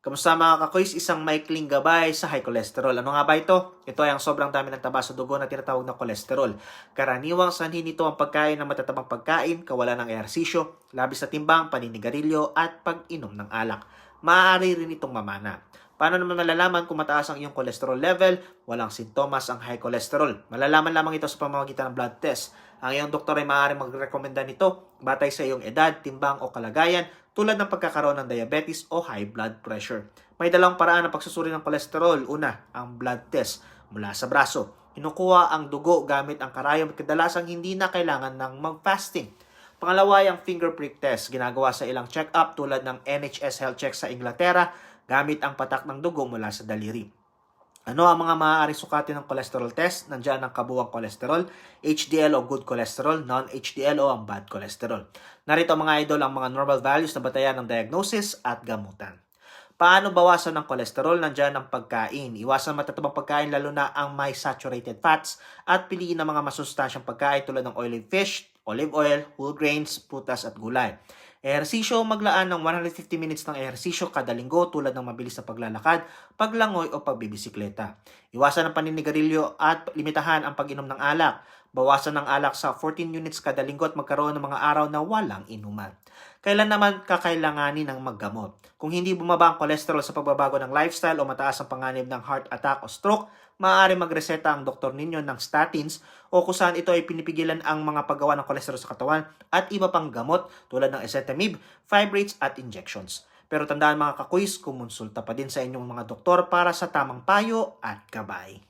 Kamusta mga kakuys? Isang maikling gabay sa high cholesterol. Ano nga ba ito? Ito ay ang sobrang dami ng taba sa dugo na tinatawag na kolesterol. Karaniwang sanhin nito ang pagkain ng matatabang pagkain, kawalan ng ehersisyo, labis na timbang, paninigarilyo, at pag-inom ng alak. Maaari rin itong mamana. Paano naman malalaman kung mataas ang iyong cholesterol level? Walang sintomas ang high cholesterol. Malalaman lamang ito sa pamamagitan ng blood test. Ang iyong doktor ay maaaring magrekomenda nito batay sa iyong edad, timbang o kalagayan tulad ng pagkakaroon ng diabetes o high blood pressure. May dalawang paraan ng pagsusuri ng kolesterol. Una, ang blood test mula sa braso. Kinukuha ang dugo gamit ang karayom at kadalasang hindi na kailangan ng mag-fasting. Pangalawa ay ang finger prick test. Ginagawa sa ilang check-up tulad ng NHS Health Check sa Inglaterra gamit ang patak ng dugo mula sa daliri. Ano ang mga maaaring sukatin ng cholesterol test? Nandiyan ang kabuwang kolesterol, HDL o good cholesterol, non-HDL o ang bad cholesterol. Narito mga idol ang mga normal values na batayan ng diagnosis at gamutan. Paano bawasan ng kolesterol? Nandiyan ang pagkain. Iwasan matatabang pagkain lalo na ang may saturated fats at piliin ang mga masustansyang pagkain tulad ng oily fish, olive oil, whole grains, putas at gulay. Ehersisyo, maglaan ng 150 minutes ng ehersisyo kada linggo tulad ng mabilis na paglalakad, paglangoy o pagbibisikleta. Iwasan ang paninigarilyo at limitahan ang pag-inom ng alak. Bawasan ng alak sa 14 units kada linggo at magkaroon ng mga araw na walang inuman. Kailan naman kakailanganin ng maggamot? Kung hindi bumaba ang cholesterol sa pagbabago ng lifestyle o mataas ang panganib ng heart attack o stroke, maaari magreseta ang doktor ninyo ng statins o kung saan ito ay pinipigilan ang mga paggawa ng kolesterol sa katawan at iba pang gamot tulad ng ezetimibe, fibrates at injections. Pero tandaan mga kakuis, kumonsulta pa din sa inyong mga doktor para sa tamang payo at gabay.